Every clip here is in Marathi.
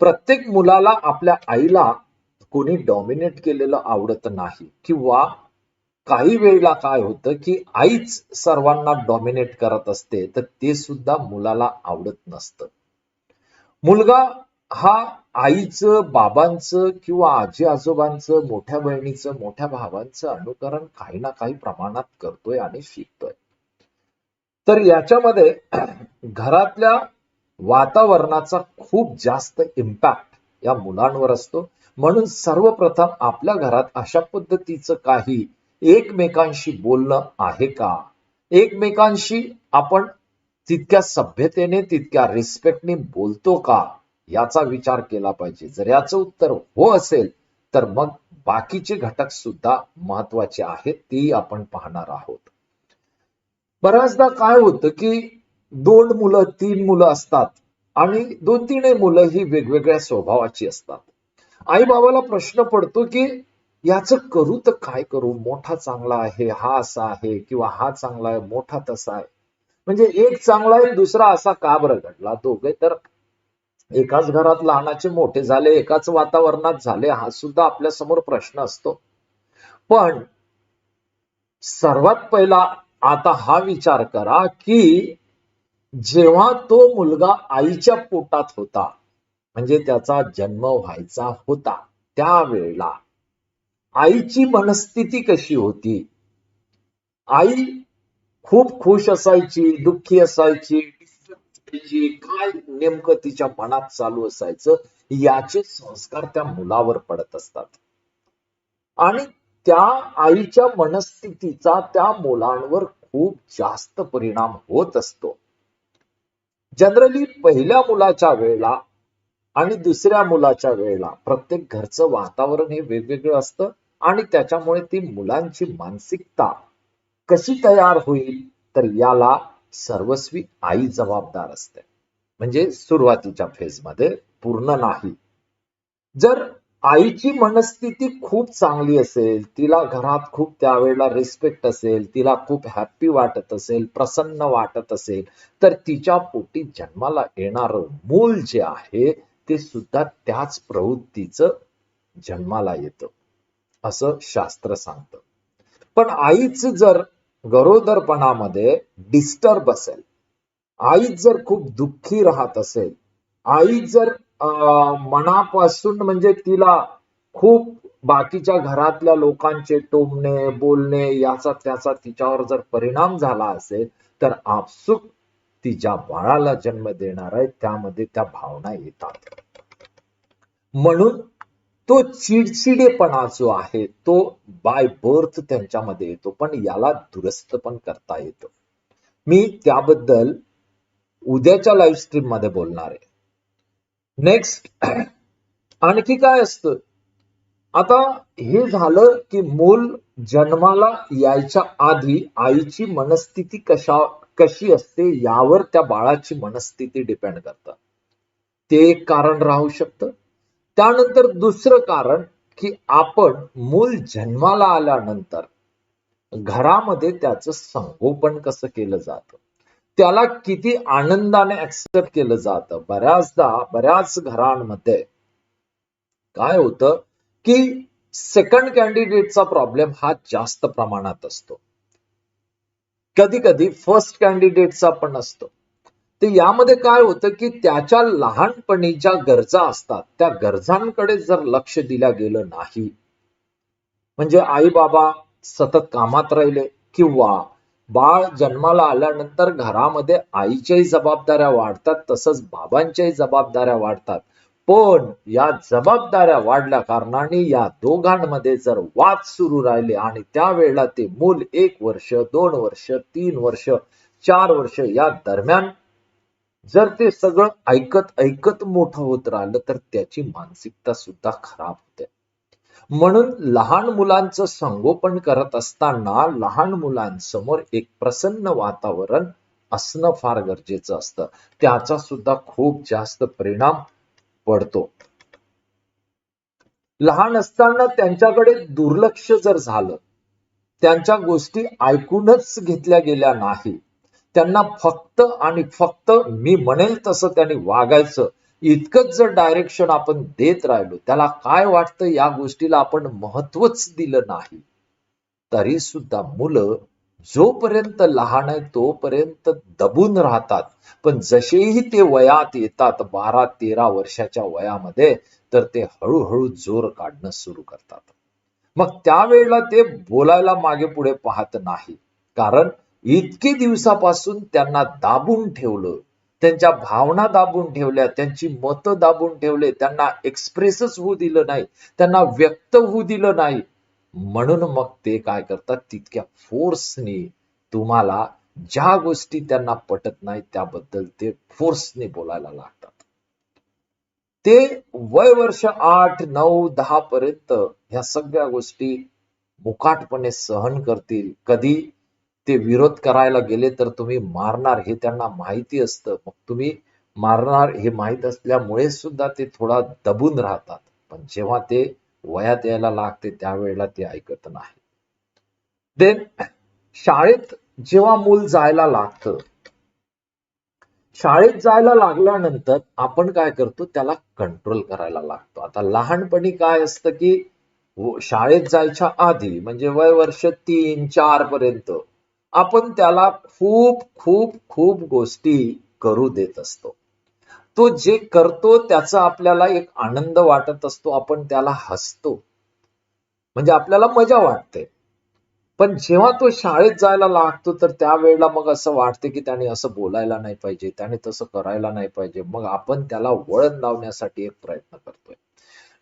प्रत्येक मुलाला आपल्या आईला कोणी डॉमिनेट केलेलं आवडत नाही. किंवा काही वेळेला काय होतं की आईच सर्वांना डॉमिनेट करत असते तर ते सुद्धा मुलाला आवडत नसतं. मुलगा हा आईचं बाबांचं किंवा आजी आजोबांचं मोठ्या बहिणीचं मोठ्या भावांचं अनुकरण काही ना काही प्रमाणात करतोय आणि शिकतोय. तर याच्यामध्ये घरातल्या वातावरणाचा खूप जास्त इम्पॅक्ट या मुलांवर असतो. म्हणून सर्वप्रथम आपल्या घरात अशा पद्धतीचं काही एकमेकांशी बोलणं आहे का? एकमेकांशी आपण तितक्या सभ्यतेने तितक्या रिस्पेक्टने बोलतो का? याचा विचार केला पाहिजे. जर याचं उत्तर हो असेल तर मग बाकीचे घटक सुद्धा महत्त्वाचे आहेत तेही आपण पाहणार आहोत. बऱ्याचदा काय होतं की दोन मुलं तीन मुलं असतात आणि दोन तीनही मुलं ही वेगवेगळ्या स्वभावाची असतात. आई बाबाला प्रश्न पडतो की याचं करू तर काय करू? मोठा चांगला आहे हा असा आहे किंवा हा चांगला आहे मोठा तसा आहे. म्हणजे एक चांगला आहे दुसरा असा का बरं घडला? दोघे तर एकाच घरात लहानाचे मोठे झाले एकाच वातावरणात झाले हा सुद्धा आपल्यासमोर प्रश्न असतो. पण सर्वात पहिला आता हा विचार करा की जेव्हा तो मुलगा आईच्या पोटात होता म्हणजे त्याचा जन्म व्हायचा होता त्यावेळेला आईची मनस्थिती कशी होती? आई खूप खुश असायची दुःखी असायची काय नेमकं तिच्या मनात चालू असायचं याचे संस्कार त्या मुलावर पडत असतात. आणि त्या आईच्या मनस्थितीचा त्या मुलांवर खूप जास्त परिणाम होत असतो. जनरली पहिल्या मुलाच्या वेळेला आणि दुसऱ्या मुलाच्या वेळेला प्रत्येक घरचं वातावरण हे वेगवेगळं असतं आणि त्याच्यामुळे ती मुलांची मानसिकता कशी तयार होईल तर याला सर्वस्वी आई जबाबदार असते. म्हणजे सुरुवातीच्या फेजमध्ये पूर्ण नाही. जर आईची मनस्थिती खूप चांगली असेल तिला घरात खूप त्यावेळेला रिस्पेक्ट असेल तिला खूप हॅप्पी वाटत असेल प्रसन्न वाटत असेल तर तिच्या पोटी जन्माला येणारं मूल जे आहे ते सुद्धा त्याच प्रवृत्तीचं जन्माला येतं असं शास्त्र सांगतं. पण आईच जर गरोदरपणामध्ये डिस्टर्ब असेल आई जर खूप दुःखी राहत असेल आई जर मनापासून म्हणजे तिला खूप बाकीच्या घरातल्या लोकांचे टोमणे बोलणे याचा त्याचा तिच्यावर जर परिणाम झाला असेल तर आपसुक ती ज्या बाळाला जन्म देणार आहे त्यामध्ये त्या भावना येतात. म्हणून तो चिडचिडेपणा जो आहे तो बाय बर्थ त्यांच्यामध्ये येतो पण याला दुरुस्त पण करता येतो. मी त्याबद्दल उद्याच्या लाईव्ह स्ट्रीममध्ये बोलणार आहे. नेक्स्ट आणखी काय असतं? आता हे झालं की मूल जन्माला यायच्या आधी आईची मनस्थिती कशा कशी असते यावर त्या बाळाची मनस्थिती डिपेंड करतात. ते एक कारण राहू शकतं. त्यानंतर दुसरं कारण की आपण मूल जन्माला आल्यानंतर घरामध्ये त्याचं संगोपन कसं केलं जातं? त्याला किती आनंदाने ऍक्सेप्ट केलं जातं. बऱ्याचदा बऱ्याच घरांमध्ये काय होतं की सेकंड कॅन्डिडेटचा प्रॉब्लेम हा जास्त प्रमाणात असतो. कधी कधी फर्स्ट कॅन्डिडेटचा पण असतो. तर यामध्ये काय होतं की त्याच्या लहानपणी ज्या गरजा असतात. त्या गरजांकडे जर लक्ष दिल्या गेलं नाही म्हणजे आई बाबा सतत कामात राहिले किंवा बाळ जन्माला आल्यानंतर घरामध्ये आईच्याही जबाबदाऱ्या वाढतात तसंच बाबांच्याही जबाबदाऱ्या वाढतात. पण या जबाबदाऱ्या वाढल्या कारणाने या दोघांमध्ये जर वाद सुरू राहिले आणि त्यावेळेला ते मूल एक वर्ष दोन वर्ष तीन वर्ष चार वर्ष या दरम्यान जर ते सगळं ऐकत ऐकत मोठं होत राहिलं तर त्याची मानसिकता सुद्धा खराब होते. म्हणून लहान मुलांचं संगोपन करत असताना लहान मुलांसमोर एक प्रसन्न वातावरण असणं फार गरजेचं असतं. त्याचा सुद्धा खूप जास्त परिणाम पडतो. लहान असताना त्यांच्याकडे दुर्लक्ष जर झालं त्यांच्या गोष्टी ऐकूनच घेतल्या गेल्या नाही. त्यांना फक्त आणि फक्त मी म्हणेल तसं त्यांनी वागायचं इतकंच जर डायरेक्शन आपण देत राहिलो त्याला काय वाटतं या गोष्टीला आपण महत्वच दिलं नाही? तरी सुद्धा मुलं जोपर्यंत लहान आहे तोपर्यंत दबून राहतात. पण जसेही ते वयात येतात बारा तेरा वर्षाच्या वयामध्ये तर ते हळूहळू जोर काढणं सुरू करतात. मग त्यावेळेला ते बोलायला मागे पुढे पाहत नाही. कारण इतके दिवसापासून त्यांना दाबून ठेवलं त्यांच्या भावना दाबून ठेवल्या त्यांची मतं दाबून ठेवले त्यांना एक्सप्रेसच होऊ दिलं नाही त्यांना व्यक्त होऊ दिलं नाही. म्हणून मग ते काय करतात? तितक्या फोर्सने तुम्हाला ज्या गोष्टी त्यांना पटत नाही त्याबद्दल ते फोर्सने बोलायला लागतात. ते वय वर्ष आठ नऊ दहा पर्यंत ह्या सगळ्या गोष्टी मुकाटपणे सहन करतील. कधी? ते विरोध करायला गेले तर तुम्ही मारणार हे त्यांना माहिती असतं. मग तुम्ही मारणार हे माहीत असल्यामुळे सुद्धा ते थोडा दबून राहतात. पण जेव्हा ते वयात यायला लागते त्यावेळेला ते ऐकत नाही. देन शाळेत जेव्हा मूल जायला लागतं शाळेत जायला लागल्यानंतर आपण काय करतो त्याला कंट्रोल करायला लागतो. आता लहानपणी काय असतं की शाळेत जायच्या आधी म्हणजे वय वर्ष तीन चार पर्यंत आपण त्याला खूप खूप खूप गोष्टी करू देत असतो. तो जे करतो त्याचा आपल्याला एक आनंद वाटत असतो आपण त्याला हसतो. म्हणजे आपल्याला मजा वाटते. पण जेव्हा तो शाळेत जायला लागतो तर त्यावेळेला मग असं वाटते की त्याने असं बोलायला नाही पाहिजे त्याने तसं करायला नाही पाहिजे. मग आपण त्याला वळण लावण्यासाठी एक प्रयत्न करतोय.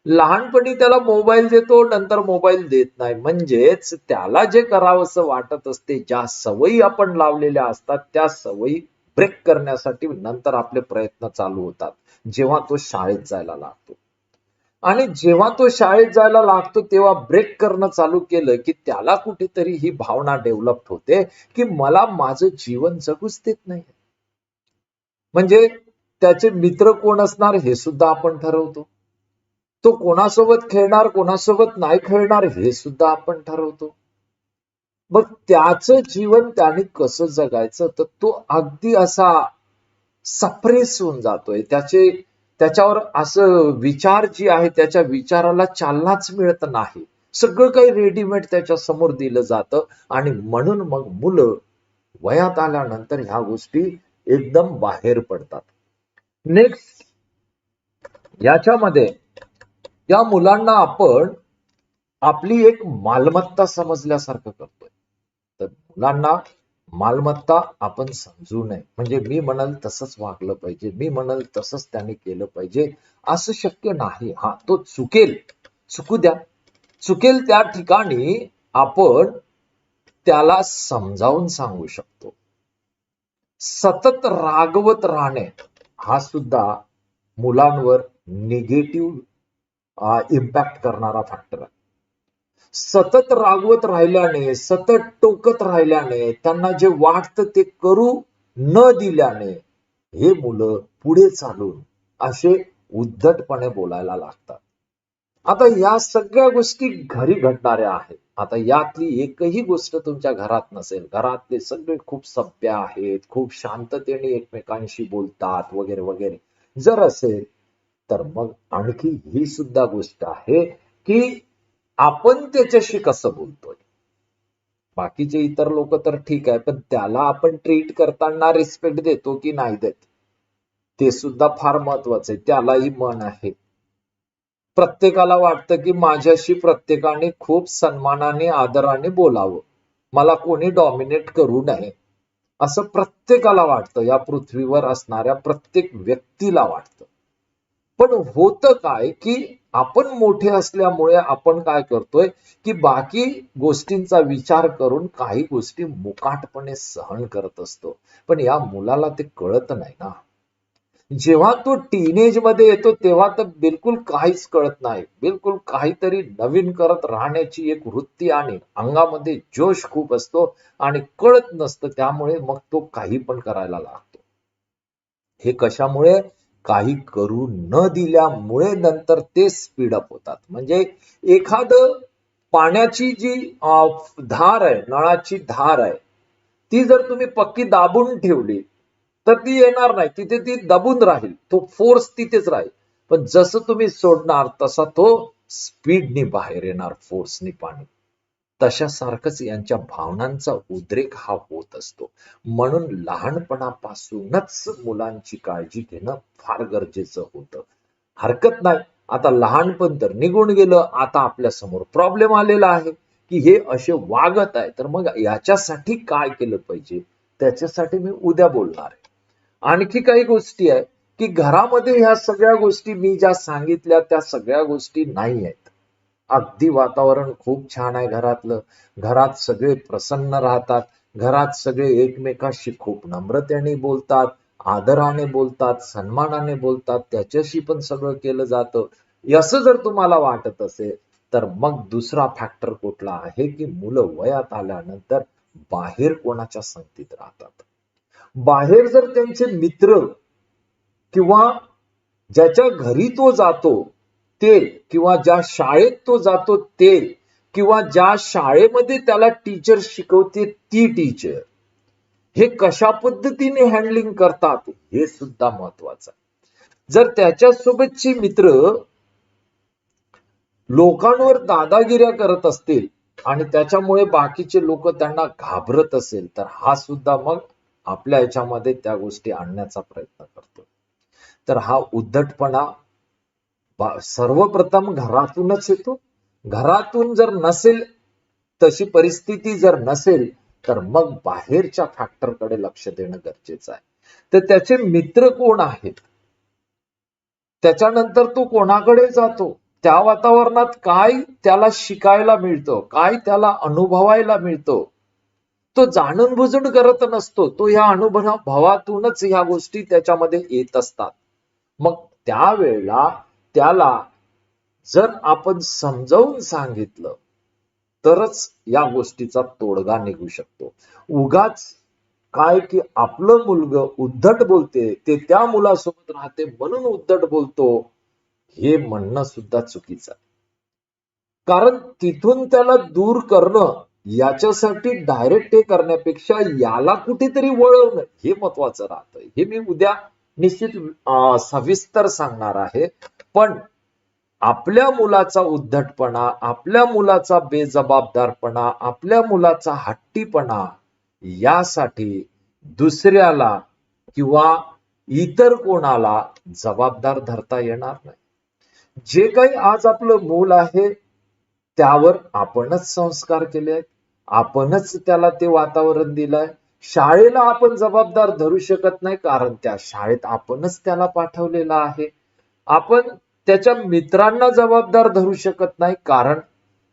लहानपणी त्याला मोबाईल देतो नंतर मोबाईल देत नाही. म्हणजेच त्याला जे करावंसं वाटत असते ज्या सवयी आपण लावलेल्या असतात त्या सवयी ब्रेक करण्यासाठी नंतर आपले प्रयत्न चालू होतात. जेव्हा तो शाळेत जायला लागतो. आणि जेव्हा तो शाळेत जायला लागतो तेव्हा ब्रेक करणं चालू केलं की त्याला कुठेतरी ही भावना डेव्हलप होते की मला माझं जीवन जगूच देत नाही म्हणजे त्याचे मित्र कोण असणार हे सुद्धा आपण ठरवतो. तो कोणासोबत खेळणार कोणासोबत नाही खेळणार हे सुद्धा आपण ठरवतो. मग त्याचं जीवन त्याने कसं जगायचं? तर तो अगदी असा सप्रेस होऊन जातोय. त्याचे त्याच्यावर असं विचार जी आहे त्याच्या विचाराला चालनाच मिळत नाही. सगळं काही रेडीमेड त्याच्यासमोर दिलं जातं आणि म्हणून मग मुलं वयात आल्यानंतर ह्या गोष्टी एकदम बाहेर पडतात. नेक्स्ट याच्यामध्ये या मुलांना आपण आपली एक मालमत्ता समजल्यासारखं करतोय. तर मुलांना मालमत्ता आपण समजू नये. म्हणजे मी म्हणाल तसंच वागलं पाहिजे मी म्हणाल तसंच त्याने केलं पाहिजे असं शक्य नाही. हा तो चुकेल. चुकू द्या. चुकेल त्या ठिकाणी आपण त्याला समजावून सांगू शकतो. सतत रागवत राहणे हा सुद्धा मुलांवर निगेटिव्ह इम्पॅक्ट करणारा फॅक्टर आहे. सतत रागवत राहिल्याने सतत टोकत राहिल्याने त्यांना जे वाटतं ते करू न दिल्याने हे मुलं पुढे चालून असे उद्धटपणे बोलायला लागतात. आता या सगळ्या गोष्टी घरी घडणाऱ्या आहेत. आता यातली एकही गोष्ट तुमच्या घरात नसेल. घरातले सगळे खूप सभ्य आहेत खूप शांततेने एकमेकांशी बोलतात वगैरे वगैरे. जर असेल तर मग आणखी ही सुद्धा गोष्ट आहे की आपण त्याच्याशी कसं बोलतोय? बाकीचे इतर लोक तर ठीक आहे पण त्याला आपण ट्रीट करताना रिस्पेक्ट देतो की नाही देत? ते सुद्धा फार महत्वाचं आहे त्यालाही मन आहे. प्रत्येकाला वाटतं की माझ्याशी प्रत्येकाने खूप सन्मानाने आदराने बोलावं. मला कोणी डॉमिनेट करू नये. असं प्रत्येकाला वाटतं या पृथ्वीवर असणाऱ्या प्रत्येक व्यक्तीला वाटतं. पण होतं काय की आपण मोठे असल्यामुळे आपण काय करतोय की बाकी गोष्टींचा विचार करून काही गोष्टी मुकाटपणे सहन करत असतो. पण या मुलाला ते कळत नाही ना. जेव्हा तो टीनेजमध्ये येतो तेव्हा तर बिलकुल काहीच कळत नाही. बिलकुल काहीतरी नवीन करत राहण्याची एक वृत्ती आणि अंगामध्ये जोश खूप असतो आणि कळत नसतं. त्यामुळे मग तो काही पण करायला लागतो. हे कशामुळे? काही करू न दिल्यामुळे नंतर ते स्पीडअप होतात. म्हणजे एखाद पाण्याची जी धार आहे नळाची धार आहे ती जर तुम्ही पक्की दाबून ठेवली तर ती येणार नाही. तिथे ती दबून राहील. तो फोर्स तिथेच राहील. पण जसं तुम्ही सोडणार तसा तो स्पीडनी बाहेर येणार फोर्सनी पाणी. तशासारखंच यांच्या भावनांचा उद्रेक हा होत असतो. म्हणून लहानपणापासूनच मुलांची काळजी घेणं फार गरजेचं होतं. हरकत नाही. आता लहानपण तर निघून गेलं. आता आपल्यासमोर प्रॉब्लेम आलेला आहे की हे असे वागत आहे. तर मग याच्यासाठी काय केलं पाहिजे? त्याच्यासाठी मी उद्या बोलणार आहे. आणखी काही गोष्टी आहे की घरामध्ये ह्या सगळ्या गोष्टी मी ज्या सांगितल्या त्या सगळ्या गोष्टी नाही आहेत. अगदी वातावरण खूप छान आहे घरातलं. घरात सगळे प्रसन्न राहतात. घरात सगळे एकमेकाशी खूप नम्रतेने बोलतात आदराने बोलतात सन्मानाने बोलतात. त्याच्याशी पण सगळं केलं जातं. असं जर तुम्हाला वाटत असेल तर मग दुसरा फॅक्टर कुठला आहे की मुलं वयात आल्यानंतर बाहेर कोणाच्या संगतीत राहतात? बाहेर जर त्यांचे मित्र किंवा ज्याच्या घरी तो जातो ते किंवा ज्या शाळेत तो जातो ते किंवा ज्या शाळेमध्ये त्याला टीचर शिकवते ती टीचर हे कशा पद्धतीने हँडलिंग करतात हे सुद्धा महत्वाचं आहे. जर त्याच्यासोबतचे मित्र लोकांवर दादागिऱ्या करत असतील आणि त्याच्यामुळे बाकीचे लोक त्यांना घाबरत असेल तर हा सुद्धा मग आपल्या याच्यामध्ये त्या गोष्टी आणण्याचा प्रयत्न करतो. तर हा उद्धटपणा सर्वप्रथम घरातूनच येतो. घरातून जर नसेल तशी परिस्थिती जर नसेल तर मग बाहेरच्या फॅक्टरकडे लक्ष देणं गरजेचं आहे. तर त्याचे मित्र कोण आहेत? त्याच्यानंतर तो कोणाकडे जातो? त्या वातावरणात काय त्याला शिकायला मिळतं? काय त्याला अनुभवायला मिळतं? तो जाणून बुजून करत नसतो. तो ह्या अनुभवातूनच ह्या गोष्टी त्याच्यामध्ये येत असतात. मग त्यावेळेला त्याला जर आपण समजावून सांगितलं तरच या गोष्टीचा तोडगा निघू शकतो. उगाच काय की आपलं मुलग उद्धट बोलते ते त्या मुलासोबत राहते म्हणून उद्धट बोलतो हे म्हणणं सुद्धा चुकीचं आहे. कारण तिथून त्याला दूर करणं याच्यासाठी डायरेक्ट हे करण्यापेक्षा याला कुठेतरी वळवणं हे महत्वाचं राहतं हे मी उद्या निश्चित सविस्तर सांगणार आहे. पण आपल्या मुलाचा उद्धटपणा आपल्या मुलाचा बेजबाबदारपणा आपल्या मुलाचा हट्टीपणा यासाठी दुसऱ्याला किंवा इतर कोणाला जबाबदार धरता येणार नाही. जे काही आज आपलं मूल आहे त्यावर आपणच संस्कार केले आहेत. आपणच त्याला ते वातावरण दिलंय. शाळेला आपण जबाबदार धरू शकत नाही कारण त्या शाळेत आपणच त्याला पाठवलेला आहे. आपण त्याच्या मित्रांना जबाबदार धरू शकत नाही. कारण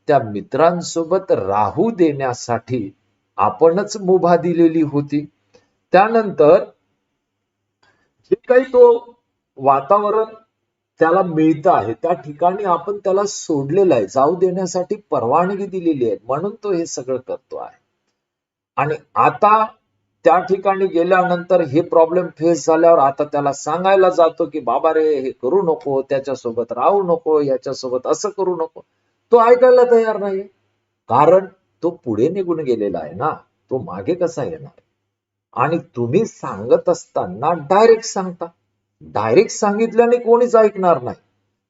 त्या मित्रांसोबत राहू देण्यासाठी आपणच मुभा दिलेली होती. त्यानंतर जे काही तो वातावरण त्याला मिळतं आहे त्या ठिकाणी आपण त्याला सोडलेलं आहे. जाऊ देण्यासाठी परवानगी दिलेली आहे. म्हणून तो हे सगळं करतो आहे. आणि आता त्या ठिकाणी गेल्यानंतर हे प्रॉब्लेम फेस झाल्यावर आता त्याला सांगायला जातो की बाबा रे हे करू नको त्याच्यासोबत राहू नको याच्यासोबत असं करू नको. तो ऐकायला तयार नाही कारण तो पुढे निघून गेलेला आहे ना. तो मागे कसा येणार? आणि तुम्ही सांगत असताना डायरेक्ट सांगता. डायरेक्ट सांगितल्याने कोणीच ऐकणार नाही.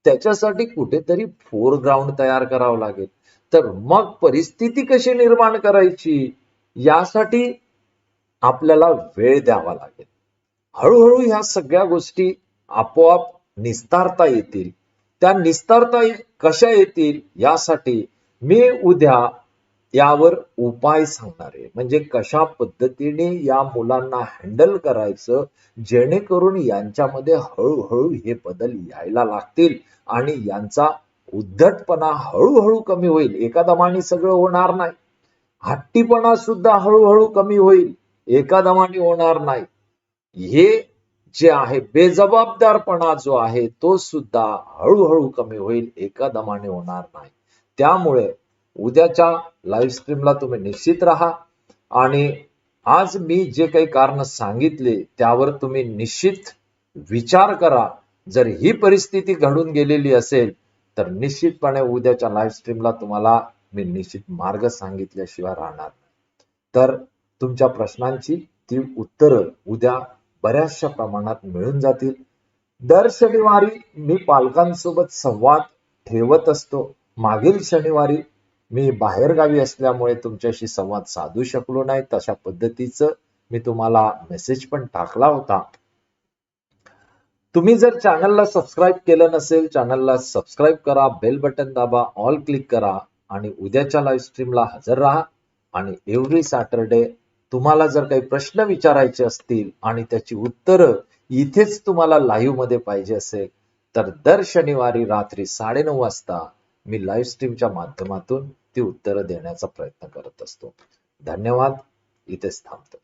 त्याच्यासाठी कुठेतरी फोरग्राऊंड तयार करावं लागेल. तर मग परिस्थिती कशी निर्माण करायची? यासाठी आपल्याला वेळ द्यावा लागेल. हळूहळू ह्या सगळ्या गोष्टी आपोआप निस्तारता येतील. त्या निस्तारता कशा येतील यासाठी मी उद्या यावर उपाय सांगणार आहे. म्हणजे कशा पद्धतीने या मुलांना हँडल करायचं जेणेकरून यांच्यामध्ये हळूहळू हे बदल यायला लागतील आणि यांचा उद्धटपणा हळूहळू कमी होईल. एका दमाने सगळं होणार नाही. हट्टीपणा सुद्धा हळूहळू कमी होईल. एका दमाने होणार नाही. हे जे आहे बेजबाबदारपणा जो आहे तो सुद्धा हळूहळू कमी होईल एका दमाने होणार नाही. त्यामुळे उद्याच्या लाईव्ह स्ट्रीमला तुम्ही निश्चित राहा. आणि आज मी जे काही कारण सांगितले त्यावर तुम्ही निश्चित विचार करा. जर ही परिस्थिती घडून गेलेली असेल तर निश्चितपणे उद्याच्या लाईव्ह स्ट्रीमला तुम्हाला मी निश्चित मार्ग सांगितल्याशिवाय राहणार तर तुमच्या प्रश्नांची ती उत्तरं उद्या बऱ्याचशा प्रमाणात मिळून जातील. दर शनिवारी मी पालकांसोबत संवाद ठेवत असतो. मागील शनिवारी मी बाहेरगावी असल्यामुळे तुमच्याशी संवाद साधू शकलो नाही. तशा पद्धतीचं मी तुम्हाला मेसेज पण टाकला होता. तुम्ही जर चॅनलला सबस्क्राईब केलं नसेल चॅनलला सबस्क्राईब करा बेल बटन दाबा ऑल क्लिक करा आणि उद्याच्या लाईव्ह स्ट्रीमला हजर राहा आणि एव्हरी सॅटरडे तुम्हाला जर काही प्रश्न विचारायचे असतील आणि त्याची उत्तरं इथेच तुम्हाला लाईव्हमध्ये पाहिजे असेल तर दर शनिवारी रात्री साडेनऊ वाजता मी लाईव्ह स्ट्रीमच्या माध्यमातून ती उत्तरं देण्याचा प्रयत्न करत असतो. धन्यवाद. इथेच थांबतो.